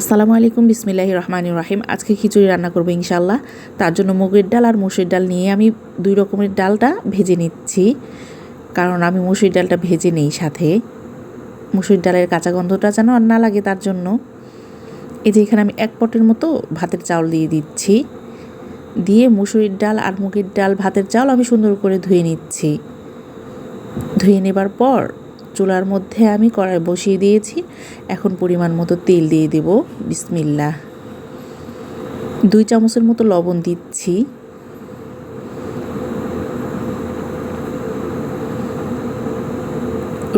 আসসালামু আলাইকুম বিসমিল্লাহি রহমান রাহিম। আজকে খিচুড়ি রান্না করব ইনশাল্লাহ তার জন্য মুগের ডাল আর মুসুর ডাল নিয়ে আমি দুই রকমের ডালটা ভেজে নিচ্ছি। কারণ আমি মুসুর ডালটা ভেজে নেই সাথে। মুসুর ডালের কাঁচা গন্ধটা যেন আর না লাগে তার জন্য। এই যে এখানে আমি এক পটের মতো ভাতের চাউল দিয়ে দিচ্ছি। দিয়ে মুসুরির ডাল আর মুগের ডাল ভাতের চাউল আমি সুন্দর করে ধুয়ে নিচ্ছি। ধুয়ে নেবার পর চুলার মধ্যে আমি কড়াই বসিয়ে দিয়েছি। এখন পরিমাণ মতো তেল দিয়ে দেব। বিসমিল্লা দুই চামচের মতো লবণ দিচ্ছি।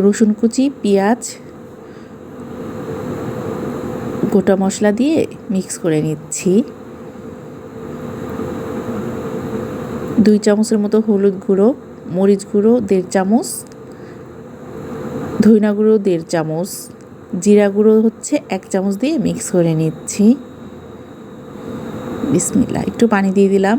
রসুন কুচি, পেঁয়াজ, গোটা মশলা দিয়ে মিক্স করে নিচ্ছি। দুই চামচের মতো হলুদ গুঁড়ো, মরিচ গুঁড়ো, দেড় চামচ ধইনা গুঁড়ো দেড় চামচ। জিরা গুঁড়ো হচ্ছে এক চামচ দিয়ে মিক্স করে নিচ্ছি। বিসমিল্লা একটু পানি দিয়ে দিলাম।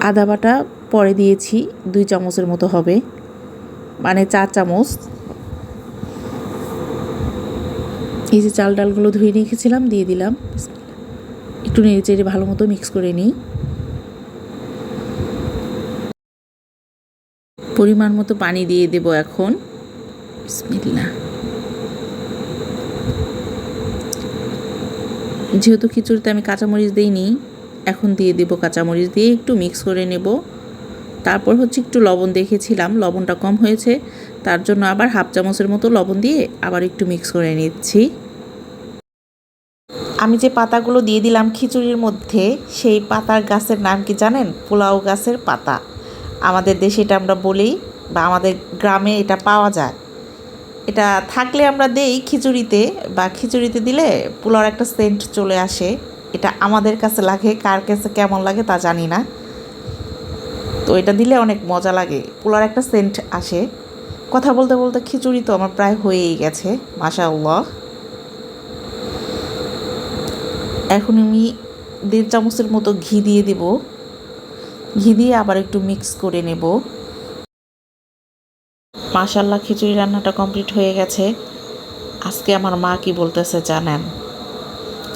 আদা বাটা পরে দিয়েছি, দুই চামচের মতো হবে। মানে চার চামচ। এই যে চাল ডালগুলো ধুয়ে রেখেছিলাম, দিয়ে দিলাম। একটু নেড়ে চেড়ে ভালো মতো মিক্স করে নিই। পরিমাণ মতো পানি দিয়ে দেব এখন। বিসমিল্লা যেহেতু খিচুড়িতে আমি কাঁচামরিচ দিইনি, এখন দিয়ে দেব কাঁচামরিচ দিয়ে একটু মিক্স করে নেব। তারপর হচ্ছে একটু লবণ দেখেছিলাম, লবণটা কম হয়েছে, তার জন্য আবার হাফ চামচের মতো লবণ দিয়ে আবার একটু মিক্স করে নিচ্ছি। আমি যে পাতাগুলো দিয়ে দিলাম খিচুড়ির মধ্যে, সেই পাতার গাছের নাম কি জানেন? পোলাও গাছের পাতা। আমাদের দেশে এটা আমরা বলি বা আমাদের গ্রামে এটা পাওয়া যায়। এটা থাকলে আমরা দেই খিচুড়িতে বা খিচুড়িতে দিলে পোলাওর একটা সেন্ট চলে আসে। এটা আমাদের কাছে লাগে, কার কাছে কেমন লাগে তা জানি না। তো এটা দিলে অনেক মজা লাগে পোলার একটা সেন্ট আসে। কথা বলতে বলতে খিচুড়ি তো আমার প্রায় হয়েই গেছে, মাশাআল্লাহ। এখন আমি দেড় চামচের মতো ঘি দিয়ে দেব। ঘি দিয়ে আবার একটু মিক্স করে নেব। মাশাল্লাহ খিচুড়ি রান্নাটা কমপ্লিট হয়ে গেছে। আজকে আমার মা কি বলতেছে জানেন?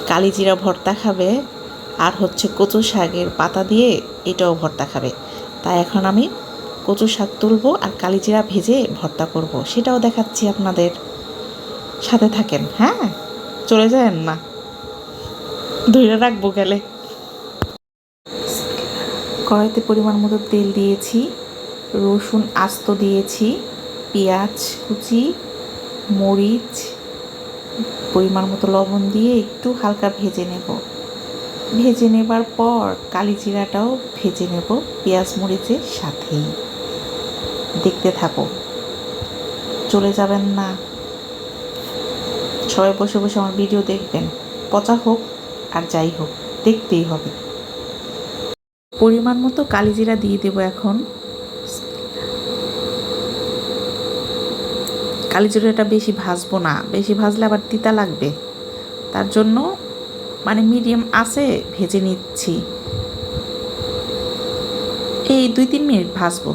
কালিজিরা ভর্তা খাবে আর হচ্ছে কচু শাকের পাতা দিয়ে এটাও ভর্তা খাবে। তাই এখন আমি কচু শাক তুলবো আর কালিজিরা ভেজে ভর্তা করব, সেটাও দেখাচ্ছি আপনাদের। সাথে থাকেন হ্যাঁ? চলে যায়েন না? ধরে রাখব গেলে। কড়াইতে পরিমাণ মতো তেল দিয়েছি, রসুন আস্ত দিয়েছি, পেঁয়াজ কুচি, মরিচ, পরিমাণ মতো লবণ দিয়ে একটু হালকা ভেজে নেব। ভেজে নেবার পর কালি জিরাটাও ভেজে নেব পেঁয়াজ মরিচের সাথেই। দেখতে থাকো। চলে যাবেন না। সবাই বসে বসে আমার ভিডিও দেখবেন। পচা হোক আর যাই হোক, দেখতেই হবে। পরিমাণ মতো কালিজিরা দিয়ে দেব এখন। কালিজিরাটা বেশি ভাজবো না, বেশি ভাজলে আবার তিতা লাগবে। তার জন্য মানে মিডিয়াম আছে, ভেজে নিচ্ছি। এই দুই তিন মিনিট ভাজবো।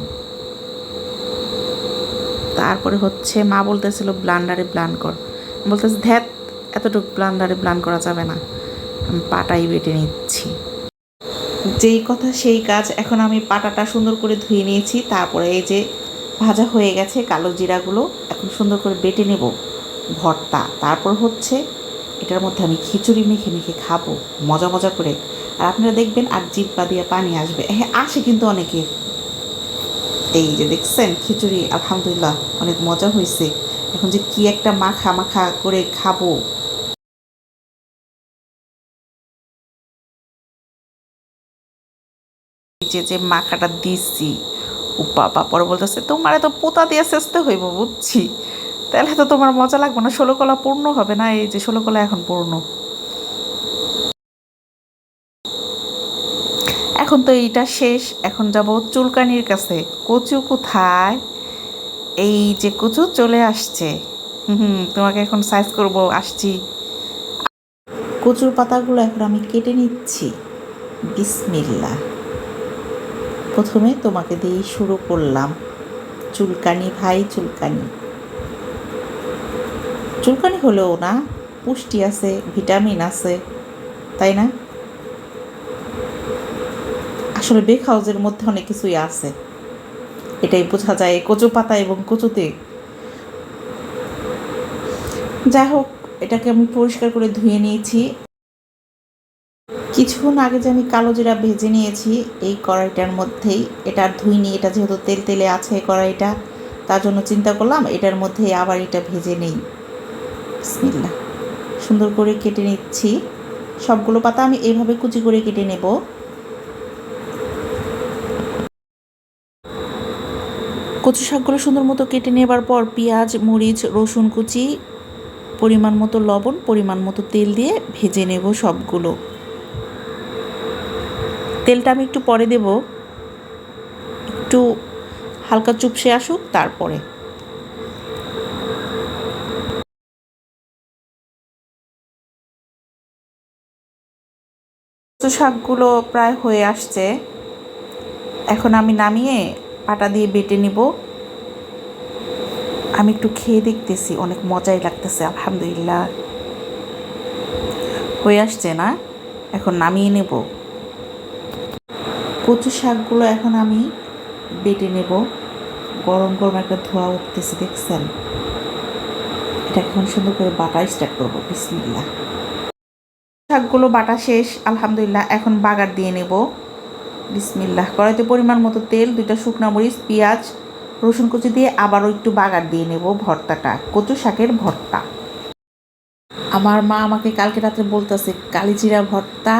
তারপরে হচ্ছে মা বলতেছিল ব্লান্ডারে ব্লান কর। বলতেছে ধ্যাত এতটুকু ব্লান্ডারে ব্লান করা যাবে না। আমি পাটাই বেটে নিচ্ছি। যেই কথা সেই কাজ এখন আমি পাটাটা সুন্দর করে ধুয়ে নিয়েছি, তারপরে এই যে ভাজা হয়ে গেছে কালো জিরাগুলো, এখন সুন্দর করে বেটে নেব ভর্তা। তারপর হচ্ছে এটার মধ্যে আমি খিচুড়ি মেখে মেখে খাব, মজা মজা করে। আর আপনারা দেখবেন আর জিব্বা দিয়ে পানি আসবে। হ্যাঁ আসে কিন্তু অনেকের। এই যে দেখছেন খিচুড়ি, আলহামদুলিল্লাহ, অনেক মজা হয়েছে। এখন যে কি একটা মাখা মাখা করে খাব। যে যে মাখাটা দিছি। ও বাবা, পরে বলতেছে, তোমার তো পোতা দিয়ে চেষ্টা হইব বুঝছি। তাহলে তো তোমার মজা লাগবে না, ষোলো কলা পূর্ণ হবে না, এই যে ষোলো কলা এখন পূর্ণ। এখন তো এইটা শেষ, এখন যাব চুলকানির কাছে। কচু কোথায়? এই যে কচু চলে আসছে। হুম তোমাকে এখন সাইজ করব, আসছি। কচুর পাতাগুলো এখন আমি কেটে নিচ্ছি। বিসমিল্লা প্রথমে তোমাকে দিয়েই শুরু করলাম। চুলকানি ভাই, চুলকানি। চুলকানি হলেও না, পুষ্টি আছে, ভিটামিন আছে, তাই না? আসলে বেক হাউসের মধ্যে অনেক কিছুই আছে। এটাই বোঝা যায় কচু পাতা এবং কচুতে। যাই হোক, এটাকে আমি পরিষ্কার করে ধুয়ে নিয়েছি। কিছুক্ষণ আগে যে আমি কালো জিরা ভেজে নিয়েছি, এই কড়াইটার মধ্যেই, এটা ধুইনি এটা যেহেতু তেল তেলে আছে কড়াইটা, তার জন্য চিন্তা করলাম এটার মধ্যেই আবার এটা ভেজে নেই। বিসমিল্লাহ। সুন্দর করে কেটে নিচ্ছি। সবগুলো পাতা আমি এইভাবে কুচি করে কেটে নেব। কচু শাকগুলো সুন্দর মতো কেটে নেবার পর পেঁয়াজ, মরিচ, রসুন কুচি, পরিমাণ মতো লবণ, পরিমাণ মতো তেল দিয়ে ভেজে নেব সবগুলো। তেলটা আমি একটু পরে দেব। একটু হালকা চুপসে আসুক, তারপরে। শাকগুলো প্রায় হয়ে আসছে। এখন আমি নামিয়ে পাটা দিয়ে বেটে নিব। আমি একটু খেয়ে দেখতেছি, অনেক মজাই লাগতেছে, আলহামদুলিল্লাহ। হয়ে আসছে না? এখন নামিয়ে নেব। কচু শাকগুলো এখন আমি বেটে নেব। গরম গরম একটা ধোয়া উঠতেছে, দেখছেন? এটা এখন সুন্দর করে বাটা স্টার্ট করব বিসমিল্লা শাকগুলো বাটা শেষ, আলহামদুলিল্লাহ, এখন বাগার দিয়ে নেব। বিসমিল্লাহ, কড়াইতে পরিমাণ মতো তেল, দুইটা শুকনা মরিচ, পেঁয়াজ, রসুন কুচি দিয়ে আবারও একটু বাগার দিয়ে নেব ভর্তাটা, কচু শাকের ভর্তা। আমার মা আমাকে কালকে রাত্রে বলতেছে, কালিজিরা ভর্তা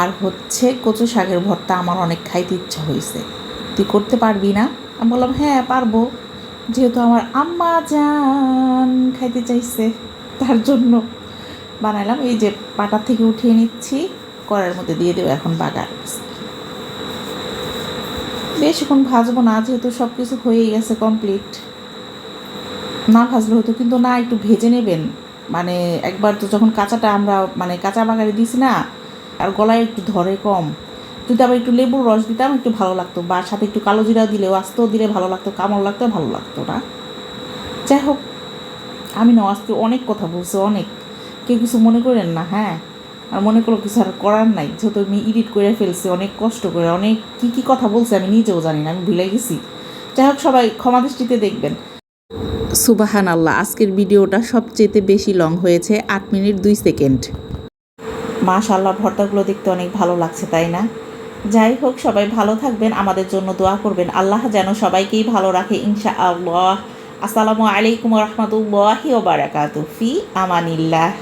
আর হচ্ছে কচু শাকের ভর্তা আমার অনেক খাইতে ইচ্ছা হয়েছে তুই করতে পারবি না? আমি বললাম হ্যাঁ পারব। যেহেতু আমার আম্মা জান খাইতে চাইছে, তার জন্য বানাইলাম। এই যে পাটার থেকে উঠিয়ে নিচ্ছি, কড়াইয়ের মধ্যে দিয়ে দেবো এখন বাগার। বেশিক্ষণ ভাজবো না, যেহেতু সব কিছু হয়েই গেছে কমপ্লিট না ভাজলে হতো কিন্তু না একটু ভেজে নেবেন। মানে একবার তো যখন কাঁচাটা আমরা মানে কাঁচা বাগারে দিছি না আর গলায় একটু ধরে কম। যদি আবার একটু লেবুর রস দিতাম, একটু ভালো লাগতো। বা সাথে একটু কালো জিরা দিলেও, আস্তেও দিলে ভালো লাগতো, কামড় লাগতো, ভালো লাগতো না। যাই হোক, আমি না, আজকে অনেক কথা বলছি, অনেক। কেউ কিছু মনে করেন না হ্যাঁ? আর মনে করল কিছু আর করার নাই। যেহেতু আমি এডিট করে ফেলছি, অনেক কষ্ট করে, অনেক কী কী কথা বলছি আমি নিজেও জানি না, আমি ভুলে গেছি। যাই হোক, সবাই ক্ষমা দৃষ্টিতে দেখবেন। সুবাহান আল্লাহ আজকের ভিডিওটা সবচেয়ে বেশি লং হয়েছে আট মিনিট দুই সেকেন্ড। মাশাল্লাহ ভর্তাগুলো দেখতে অনেক ভালো লাগছে, তাই না? যাই হোক, সবাই ভালো থাকবেন, আমাদের জন্য দোয়া করবেন। আল্লাহ যেন সবাইকেই ভালো রাখে ইনশা আল্লাহ আসসালামু আলাইকুম রহমতুল্লাহি ওবারাকাতু ফি আমানিল্লাহ।